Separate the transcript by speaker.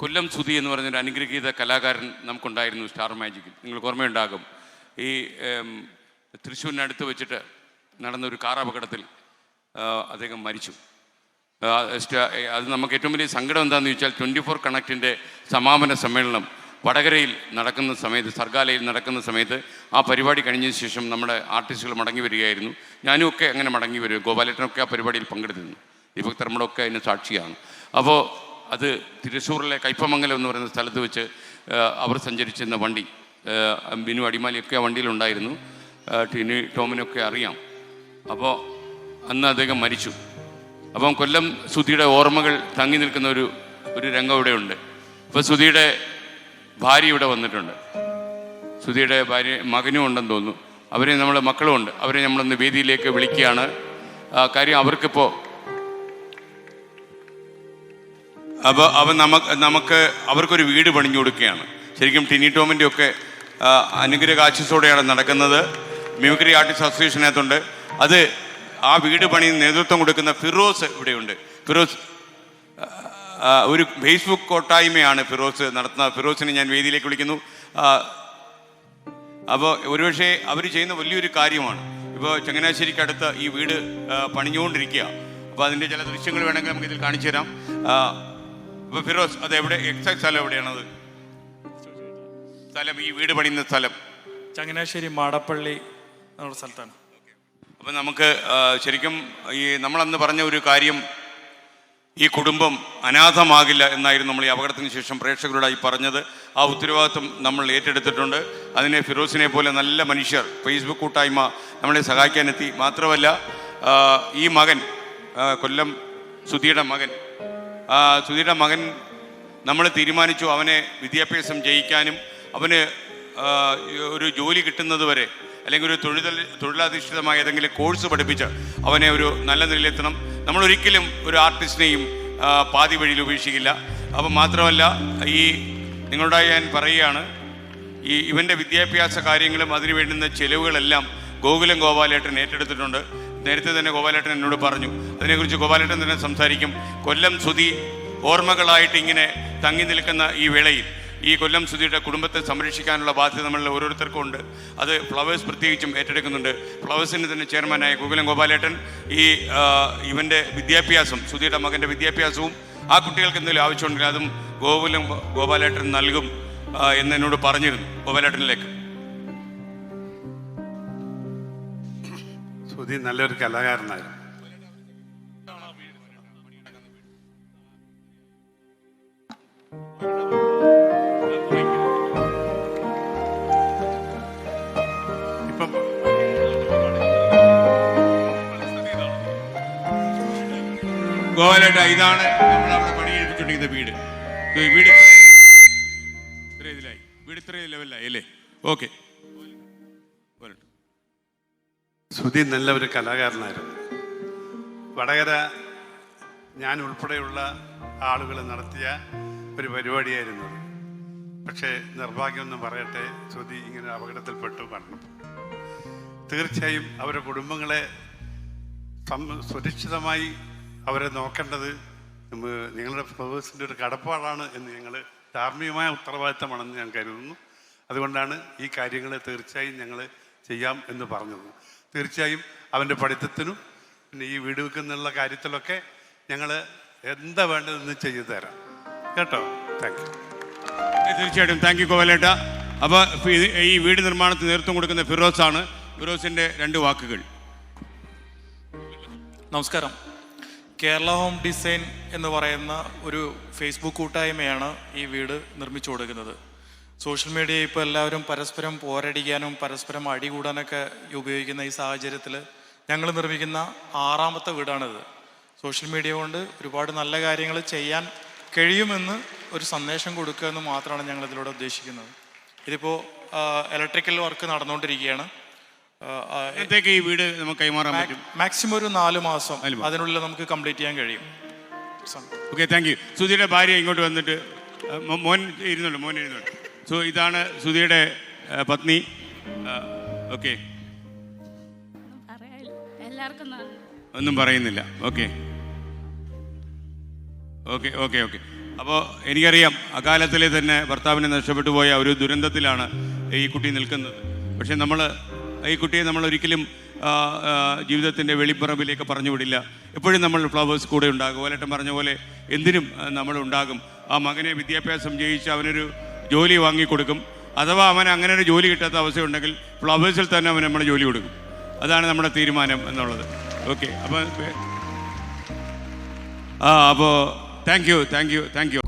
Speaker 1: കൊല്ലം സുധി എന്ന് പറഞ്ഞൊരു അനുഗ്രഹീത കലാകാരൻ നമുക്കുണ്ടായിരുന്നു സ്റ്റാർ മാജിക്കിൽ. നിങ്ങൾക്ക് ഓർമ്മയുണ്ടാകും. ഈ തൃശ്ശൂരിനടുത്ത് വെച്ചിട്ട് നടന്ന ഒരു കാർ അപകടത്തിൽ അദ്ദേഹം മരിച്ചു. അത് നമുക്ക് ഏറ്റവും വലിയ സങ്കടം എന്താണെന്ന് ചോദിച്ചാൽ ട്വന്റി ഫോർ കണക്റ്റിന്റെ സമാപന സമ്മേളനം വടകരയിൽ നടക്കുന്ന സമയത്ത് സർഗാലയിൽ നടക്കുന്ന സമയത്ത് ആ പരിപാടി കഴിഞ്ഞതിന് ശേഷം നമ്മുടെ ആർട്ടിസ്റ്റുകൾ മടങ്ങി വരികയായിരുന്നു. ഞാനും ഒക്കെ അങ്ങനെ മടങ്ങി വരും. ഗോപാലേട്ടനൊക്കെ ആ പരിപാടിയിൽ പങ്കെടുത്തിരുന്നു. ദീപക് തർമ്മടൊക്കെ അതിന് സാക്ഷിയാണ്. അപ്പോൾ അത് തിരുശൂറിലെ കയ്പമംഗലം എന്ന് പറയുന്ന സ്ഥലത്ത് വെച്ച് അവർ സഞ്ചരിച്ചിരുന്ന വണ്ടി ബിനു അടിമാലിയൊക്കെ ആ വണ്ടിയിലുണ്ടായിരുന്നു ടിനി ടോമിനൊക്കെ അറിയാം. അപ്പോൾ അന്ന് അദ്ദേഹം മരിച്ചു. അപ്പം കൊല്ലം സുധിയുടെ ഓർമ്മകൾ തങ്ങി നിൽക്കുന്ന ഒരു ഒരു രംഗം ഇവിടെ ഉണ്ട്. അപ്പോൾ സുധിയുടെ ഭാര്യ ഇവിടെ വന്നിട്ടുണ്ട്. സുധിയുടെ ഭാര്യ മകനും ഉണ്ടെന്ന് തോന്നുന്നു. അവരെ നമ്മളെ മക്കളും ഉണ്ട്. അവരെ നമ്മളൊന്ന് വേദിയിലേക്ക് വിളിക്കുകയാണ്. കാര്യം അവർക്കിപ്പോൾ അപ്പോൾ അവൻ നമുക്ക് നമുക്ക് അവർക്കൊരു വീട് പണിഞ്ഞു കൊടുക്കുകയാണ്. ശരിക്കും ടിനി ടോമിന്റെ ഒക്കെ അനുഗ്രഹ അനുഗ്രഹാശിസോടെയാണ് നടക്കുന്നത്. മിമിക്രി ആർട്ടിസ്റ്റ് അസോസിയേഷനകത്തുണ്ട്. അത് ആ വീട് പണി നേതൃത്വം കൊടുക്കുന്ന ഫിറോസ് ഇവിടെയുണ്ട്. ഫിറോസ് ഒരു ഫേസ്ബുക്ക് കൂട്ടായ്മയാണ് ഫിറോസ് നടത്തുന്ന ഫിറോസിനെ ഞാൻ വേദിയിലേക്ക് വിളിക്കുന്നു. അപ്പോൾ ഒരുപക്ഷെ അവർ ചെയ്യുന്ന വലിയൊരു കാര്യമാണ്. ഇപ്പോൾ ചങ്ങനാശ്ശേരിക്ക് അടുത്ത് ഈ വീട് പണിഞ്ഞുകൊണ്ടിരിക്കുക. അപ്പോൾ അതിന്റെ ചില ദൃശ്യങ്ങൾ വേണമെങ്കിൽ നമുക്ക് ഇതിൽ കാണിച്ചു തരാം. അപ്പോൾ ഫിറോസ് അത് എവിടെ? എക്സാക്ട് സ്ഥലം എവിടെയാണത്? സ്ഥലം ഈ വീട് പണിയുന്ന സ്ഥലം.
Speaker 2: ചങ്ങനാശ്ശേരി മാടപ്പള്ളി എന്നുള്ള സ്ഥലത്താണ്.
Speaker 1: അപ്പം നമുക്ക് ശരിക്കും ഈ നമ്മൾ അന്ന് പറഞ്ഞ ഒരു കാര്യം ഈ കുടുംബം അനാഥമാകില്ല എന്നായിരുന്നു നമ്മൾ ഈ അപകടത്തിന് ശേഷം പ്രേക്ഷകരോടായി പറഞ്ഞത്. ആ ഉത്തരവാദിത്വം നമ്മൾ ഏറ്റെടുത്തിട്ടുണ്ട്. അതിനെ ഫിറോസിനെ പോലെ നല്ല മനുഷ്യർ ഫേസ്ബുക്ക് കൂട്ടായ്മ നമ്മളെ സഹായിക്കാനെത്തി. മാത്രമല്ല ഈ മകൻ കൊല്ലം സുധിയുടെ മകൻ ആ, സുധിയുടെ മകൻ നമ്മൾ തീരുമാനിച്ചു അവനെ വിദ്യാഭ്യാസം ജയിക്കാനും അവന് ഒരു ജോലി കിട്ടുന്നത് വരെ അല്ലെങ്കിൽ ഒരു തൊഴിൽ തൊഴിലധിഷ്ഠിതമായ ഏതെങ്കിലും കോഴ്സ് പഠിപ്പിച്ച് അവനെ ഒരു നല്ല നിലയിലെത്തണം. നമ്മൾ ഒരിക്കലും ഒരു ആർട്ടിസ്റ്റിനെയും പാതി വഴിയിൽ ഉപേക്ഷിക്കില്ല. അപ്പം മാത്രമല്ല ഈ നിങ്ങളുടെ ഞാൻ പറയുകയാണ് ഈ ഇവന്റെ വിദ്യാഭ്യാസ കാര്യങ്ങളും അതിനു വേണ്ടുന്ന ചെലവുകളെല്ലാം ഗോകുലം ഗോപാലേട്ടൻ ഏറ്റെടുത്തിട്ടുണ്ട്. നേരത്തെ തന്നെ ഗോപാലേട്ടൻ എന്നോട് പറഞ്ഞു അതിനെക്കുറിച്ച് ഗോപാലേട്ടൻ തന്നെ സംസാരിക്കും. കൊല്ലം സുതി ഓർമ്മകളായിട്ട് ഇങ്ങനെ തങ്ങി നിൽക്കുന്ന ഈ വേളയിൽ ഈ കൊല്ലം സുധിയുടെ കുടുംബത്തെ സംരക്ഷിക്കാനുള്ള ബാധ്യത നമ്മളിൽ ഓരോരുത്തർക്കും ഉണ്ട്. അത് ഫ്ലവേഴ്സ് പ്രത്യേകിച്ചും ഏറ്റെടുക്കുന്നുണ്ട്. ഫ്ലവേഴ്സിന് തന്നെ ചെയർമാനായ ഗോകുലം ഗോപാലേട്ടൻ ഈ ഇവന്റെ വിദ്യാഭ്യാസം സുധിയുടെ മകന്റെ വിദ്യാഭ്യാസവും ആ കുട്ടികൾക്ക് എന്തെങ്കിലും ആവശ്യമുണ്ടെങ്കിൽ അതും ഗോകുലം ഗോപാലേട്ടൻ നൽകും എന്നോട് പറഞ്ഞിരുന്നു ഗോപാലേട്ടനിലേക്ക്.
Speaker 3: സുധി നല്ലൊരു കലാകാരനായിരുന്നു. ഇപ്പം
Speaker 1: ഇതാണ് നമ്മൾ അവിടെ പണിയെടുപ്പിച്ചുകൊണ്ടിരിക്കുന്ന വീട്. വീട് ഇത്ര ഇതിലായി. വീട് ഇത്ര ലെവലിലായി അല്ലേ? ഓക്കെ
Speaker 3: സുധി നല്ല ഒരു കലാകാരനായിരുന്നു. വടകര ഞാൻ ഉൾപ്പെടെയുള്ള ആളുകൾ നടത്തിയ ഒരു പരിപാടിയായിരുന്നു. പക്ഷേ നിർഭാഗ്യമൊന്നും പറയട്ടെ സുധി ഇങ്ങനെ അപകടത്തിൽപ്പെട്ടു പറഞ്ഞു തീർച്ചയായും അവരുടെ കുടുംബങ്ങളെ സുരക്ഷിതമായി അവരെ നോക്കേണ്ടത് നിങ്ങളുടെ ഫ്ലവേഴ്സിന്റെ ഒരു കടപ്പാടാണ് എന്ന് ഞങ്ങൾ ധാർമ്മികമായ ഉത്തരവാദിത്തമാണെന്ന് ഞാൻ കരുതുന്നു. അതുകൊണ്ടാണ് ഈ കാര്യങ്ങൾ തീർച്ചയായും ഞങ്ങൾ ചെയ്യാം എന്ന് പറഞ്ഞത്. തീർച്ചയായും അവന്റെ പഠിത്തത്തിനും പിന്നെ ഈ വീട് വെക്കുന്നുള്ള കാര്യത്തിലൊക്കെ ഞങ്ങൾ എന്താ വേണ്ടതെന്ന് ചെയ്തു തരാം. കേട്ടോ? താങ്ക് യു
Speaker 1: തീർച്ചയായിട്ടും. താങ്ക് യു കോവലേട്ട അപ്പോൾ ഈ വീട് നിർമ്മാണത്തിന് നേതൃത്വം കൊടുക്കുന്ന ഫിറോസ് ആണ് ഫിറോസിന്റെ രണ്ട് വാക്കുകൾ.
Speaker 2: നമസ്കാരം. കേരള ഹോം ഡിസൈൻ എന്ന് പറയുന്ന ഒരു ഫേസ്ബുക്ക് കൂട്ടായ്മയാണ് ഈ വീട് നിർമ്മിച്ചു കൊടുക്കുന്നത്. സോഷ്യൽ മീഡിയ ഇപ്പോൾ എല്ലാവരും പരസ്പരം പോരടിക്കാനും പരസ്പരം അടികൂടാനൊക്കെ ഉപയോഗിക്കുന്ന ഈ സാഹചര്യത്തിൽ ഞങ്ങൾ നിർമ്മിക്കുന്ന ആറാമത്തെ വീടാണിത്. സോഷ്യൽ മീഡിയ കൊണ്ട് ഒരുപാട് നല്ല കാര്യങ്ങൾ ചെയ്യാൻ കഴിയുമെന്ന് ഒരു സന്ദേശം കൊടുക്കുക എന്ന് മാത്രമാണ് ഞങ്ങൾ ഇതിലൂടെ ഉദ്ദേശിക്കുന്നത് ഇതിപ്പോൾ ഇലക്ട്രിക്കൽ വർക്ക് നടന്നുകൊണ്ടിരിക്കുകയാണ്.
Speaker 1: ഈ വീട് നമുക്ക് കൈമാറാൻ പറ്റും?
Speaker 2: മാക്സിമം ഒരു നാല് മാസം അതിനുള്ളിൽ നമുക്ക് കംപ്ലീറ്റ് ചെയ്യാൻ കഴിയും.
Speaker 1: ഓക്കെ താങ്ക് യു സുധിയുടെ ഭാര്യ ഇങ്ങോട്ട് വന്നിട്ട് മോൻ ഇരുന്നുണ്ട് മോൻ ഇരുന്നുണ്ട്. സോ ഇതാണ് സുധിയുടെ പത്നി. ഓക്കെ. ഒന്നും പറയുന്നില്ല. ഓക്കെ. Okay okay okay. അപ്പോൾ എനിക്കറിയാം അകാലത്തിലെ തന്നെ ഭർത്താവിനെ നഷ്ടപ്പെട്ടു പോയ ഒരു ദുരന്തത്തിലാണ് ഈ കുട്ടി നിൽക്കുന്നത്. പക്ഷേ നമ്മൾ ഈ കുട്ടിയെ നമ്മൾ ഒരിക്കലും ജീവിതത്തിന്റെ വെളിപ്പറമ്പിലേക്ക് പറഞ്ഞു വിടില്ല. എപ്പോഴും നമ്മൾ ഫ്ലവേഴ്സ് കൂടെ ഉണ്ടാകും. ഓലട്ടം പറഞ്ഞ പോലെ എന്തിനും നമ്മൾ ഉണ്ടാകും. ആ മകനെ വിദ്യാഭ്യാസം ജയിച്ച് അവനൊരു ജോലി വാങ്ങിക്കൊടുക്കും. അഥവാ അവൻ അങ്ങനെ ഒരു ജോലി കിട്ടാത്ത അവസ്ഥയുണ്ടെങ്കിൽ ഫ്ലവേഴ്സിൽ തന്നെ അവൻ നമ്മൾ ജോലി കൊടുക്കും. അതാണ് നമ്മുടെ തീരുമാനം എന്നുള്ളത്. ഓക്കെ അപ്പോൾ ആ അപ്പോൾ thank you thank you thank you